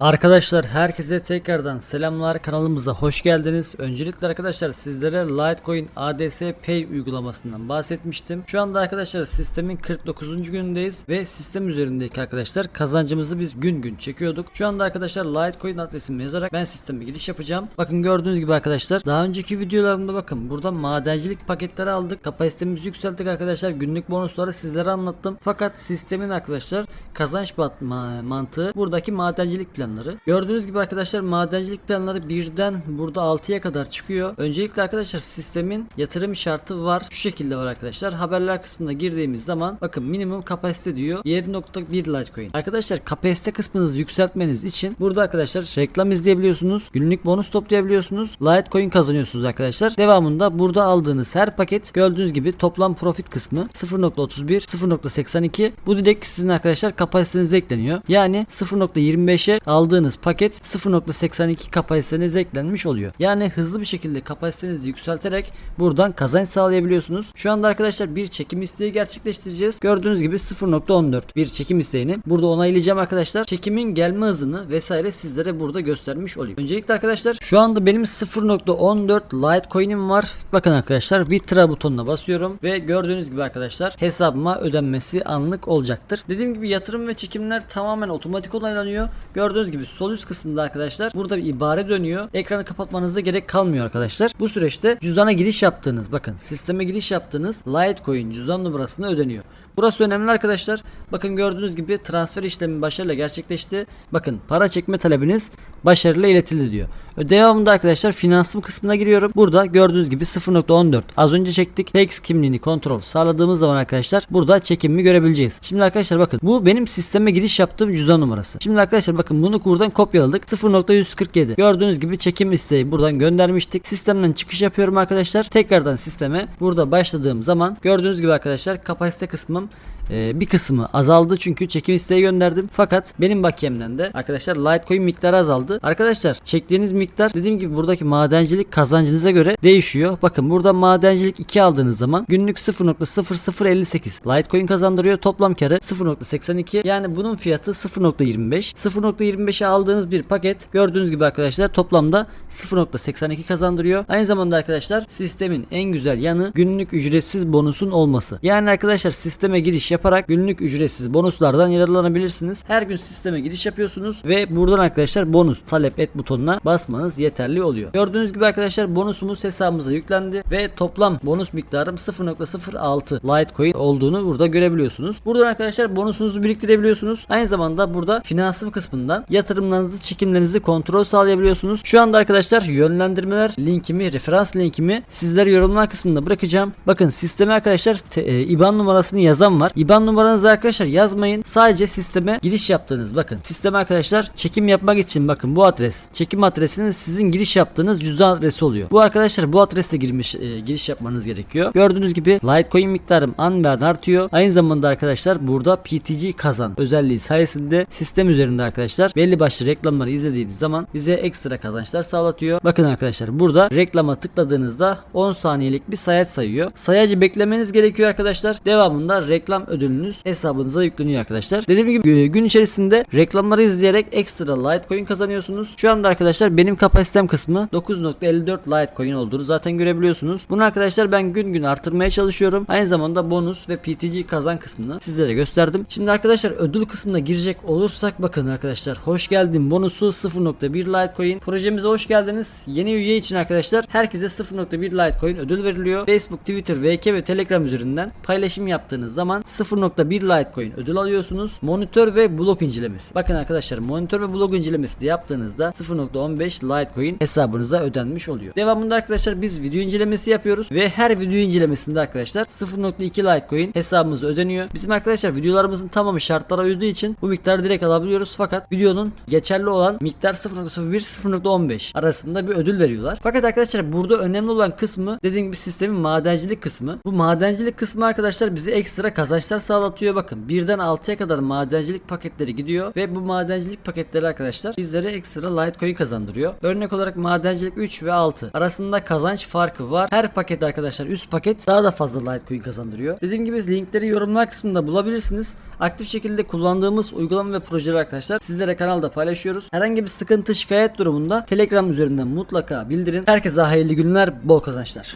Arkadaşlar herkese tekrardan selamlar kanalımıza hoş geldiniz. Öncelikle arkadaşlar sizlere Litecoin ADS Pay uygulamasından bahsetmiştim. Şu anda arkadaşlar sistemin 49. günündeyiz ve sistem üzerindeki arkadaşlar kazancımızı biz gün gün çekiyorduk. Şu anda arkadaşlar Litecoin adresimi yazarak ben sisteme giriş yapacağım. Bakın gördüğünüz gibi arkadaşlar daha önceki videolarımda bakın burada madencilik paketleri aldık. Kapasitemizi yükselttik arkadaşlar. Günlük bonusları sizlere anlattım. Fakat sistemin arkadaşlar kazanç bat- ma- mantığı buradaki madencilik planları. Gördüğünüz gibi arkadaşlar madencilik planları birden burada 6'ya kadar çıkıyor. Öncelikle arkadaşlar sistemin yatırım şartı var. Şu şekilde var arkadaşlar. Haberler kısmına girdiğimiz zaman bakın minimum kapasite diyor. 7.1 Litecoin. Arkadaşlar kapasite kısmınızı yükseltmeniz için burada arkadaşlar reklam izleyebiliyorsunuz. Günlük bonus toplayabiliyorsunuz. Litecoin kazanıyorsunuz arkadaşlar. Devamında burada aldığınız her paket gördüğünüz gibi toplam profit kısmı 0.31 0.82 bu direkt sizin arkadaşlar kapasitenize ekleniyor. Yani 0.25'e aldığınız paket 0.82 kapasitenize eklenmiş oluyor. Yani hızlı bir şekilde kapasitenizi yükselterek buradan kazanç sağlayabiliyorsunuz. Şu anda arkadaşlar bir çekim isteği gerçekleştireceğiz. Gördüğünüz gibi 0.14 bir çekim isteğini burada onaylayacağım arkadaşlar. Çekimin gelme hızını vesaire sizlere burada göstermiş olayım. Öncelikle arkadaşlar şu anda benim 0.14 Litecoin'im var. Bakın arkadaşlar Withdraw butonuna basıyorum ve gördüğünüz gibi arkadaşlar hesabıma ödenmesi anlık olacaktır. Dediğim gibi yatırım ve çekimler tamamen otomatik onaylanıyor. Gördüğünüz gibi sol üst kısmında arkadaşlar burada bir ibare dönüyor. Ekranı kapatmanıza gerek kalmıyor arkadaşlar. Bu süreçte cüzdana giriş yaptığınız bakın sisteme giriş yaptığınız Litecoin cüzdan numarasına ödeniyor. Burası önemli arkadaşlar. Bakın gördüğünüz gibi transfer işlemi başarıyla gerçekleşti. Bakın para çekme talebiniz başarıyla iletildi diyor. Devamında arkadaşlar finansım kısmına giriyorum. Burada gördüğünüz gibi 0.14. Az önce çektik. Tex kimliğini kontrol sağladığımız zaman arkadaşlar burada çekimimi görebileceğiz. Şimdi arkadaşlar bakın bu benim sisteme giriş yaptığım cüzdan numarası. Şimdi arkadaşlar bakın bunu buradan kopyaladık. 0.147. Gördüğünüz gibi çekim isteği buradan göndermiştik. Sistemden çıkış yapıyorum arkadaşlar. Tekrardan sisteme burada başladığım zaman gördüğünüz gibi arkadaşlar kapasite kısmım ee, bir kısmı azaldı çünkü çekim isteği gönderdim. Fakat benim bakiyemden de arkadaşlar Litecoin miktarı azaldı. Arkadaşlar çektiğiniz miktar dediğim gibi buradaki madencilik kazancınıza göre değişiyor. Bakın burada madencilik 2 aldığınız zaman günlük 0.0058 Litecoin kazandırıyor. Toplam karı 0.82 yani bunun fiyatı 0.25. 0.25'e aldığınız bir paket gördüğünüz gibi arkadaşlar toplamda 0.82 kazandırıyor. Aynı zamanda arkadaşlar sistemin en güzel yanı günlük ücretsiz bonusun olması. Yani arkadaşlar sisteme giriş yaparak günlük ücretsiz bonuslardan yararlanabilirsiniz. Her gün sisteme giriş yapıyorsunuz ve buradan arkadaşlar bonus talep et butonuna basmanız yeterli oluyor. Gördüğünüz gibi arkadaşlar bonusumuz hesabımıza yüklendi ve toplam bonus miktarım 0.06 Litecoin olduğunu burada görebiliyorsunuz. Buradan arkadaşlar bonusunuzu biriktirebiliyorsunuz. Aynı zamanda burada finansım kısmından yatırımlarınızı, çekimlerinizi kontrol sağlayabiliyorsunuz. Şu anda arkadaşlar yönlendirmeler linkimi, referans linkimi sizlere yorumlar kısmında bırakacağım. Bakın sisteme arkadaşlar e, IBAN numarasını yazan var. IBAN numaranızı arkadaşlar yazmayın. Sadece sisteme giriş yaptığınız bakın. Sisteme arkadaşlar çekim yapmak için bakın bu adres. Çekim adresiniz sizin giriş yaptığınız cüzdan adresi oluyor. Bu arkadaşlar bu adresle girmiş e, giriş yapmanız gerekiyor. Gördüğünüz gibi Litecoin miktarım an be an artıyor. Aynı zamanda arkadaşlar burada PTG kazan özelliği sayesinde sistem üzerinde arkadaşlar belli başlı reklamları izlediğimiz zaman bize ekstra kazançlar sağlatıyor. Bakın arkadaşlar burada reklama tıkladığınızda 10 saniyelik bir sayaç sayıyor. Sayacı beklemeniz gerekiyor arkadaşlar. Devamında reklam ödülünüz hesabınıza yükleniyor arkadaşlar. Dediğim gibi e, gün içerisinde reklamları izleyerek ekstra Litecoin kazanıyorsunuz. Şu anda arkadaşlar benim kapasitem kısmı 9.54 Litecoin olduğunu zaten görebiliyorsunuz. Bunu arkadaşlar ben gün gün artırmaya çalışıyorum. Aynı zamanda bonus ve PTG kazan kısmını sizlere gösterdim. Şimdi arkadaşlar ödül kısmına girecek olursak bakın arkadaşlar hoş geldin bonusu 0.1 Litecoin. Projemize hoş geldiniz. Yeni üye için arkadaşlar herkese 0.1 Litecoin ödül veriliyor. Facebook, Twitter, VK ve Telegram üzerinden paylaşım yaptığınız zaman 0.1 Litecoin ödül alıyorsunuz. Monitör ve blok incelemesi. Bakın arkadaşlar monitör ve blok incelemesi de yaptığınızda 0.15 Litecoin hesabınıza ödenmiş oluyor. Devamında arkadaşlar biz video incelemesi yapıyoruz ve her video incelemesinde arkadaşlar 0.2 Litecoin hesabımıza ödeniyor. Bizim arkadaşlar videolarımızın tamamı şartlara uyduğu için bu miktarı direkt alabiliyoruz fakat videonun geçerli olan miktar 0.01 0.15 arasında bir ödül veriyorlar. Fakat arkadaşlar burada önemli olan kısmı dediğim gibi sistemin madencilik kısmı. Bu madencilik kısmı arkadaşlar bize ekstra kazançlar sağlatıyor. Bakın birden 6'ya kadar madencilik paketleri gidiyor ve bu madencilik paketleri arkadaşlar bizlere ekstra Litecoin kazandırıyor. Örnek olarak madencilik 3 ve 6 arasında kazanç farkı var. Her paket arkadaşlar üst paket daha da fazla Litecoin kazandırıyor. Dediğim gibi linkleri yorumlar kısmında bulabilirsiniz. Aktif şekilde kullandığımız uygulama ve projeler arkadaşlar sizlere kanalda paylaşıyoruz. Herhangi bir sıkıntı şikayet durumunda Telegram üzerinden mutlaka bildirin. Herkese hayırlı günler, bol kazançlar.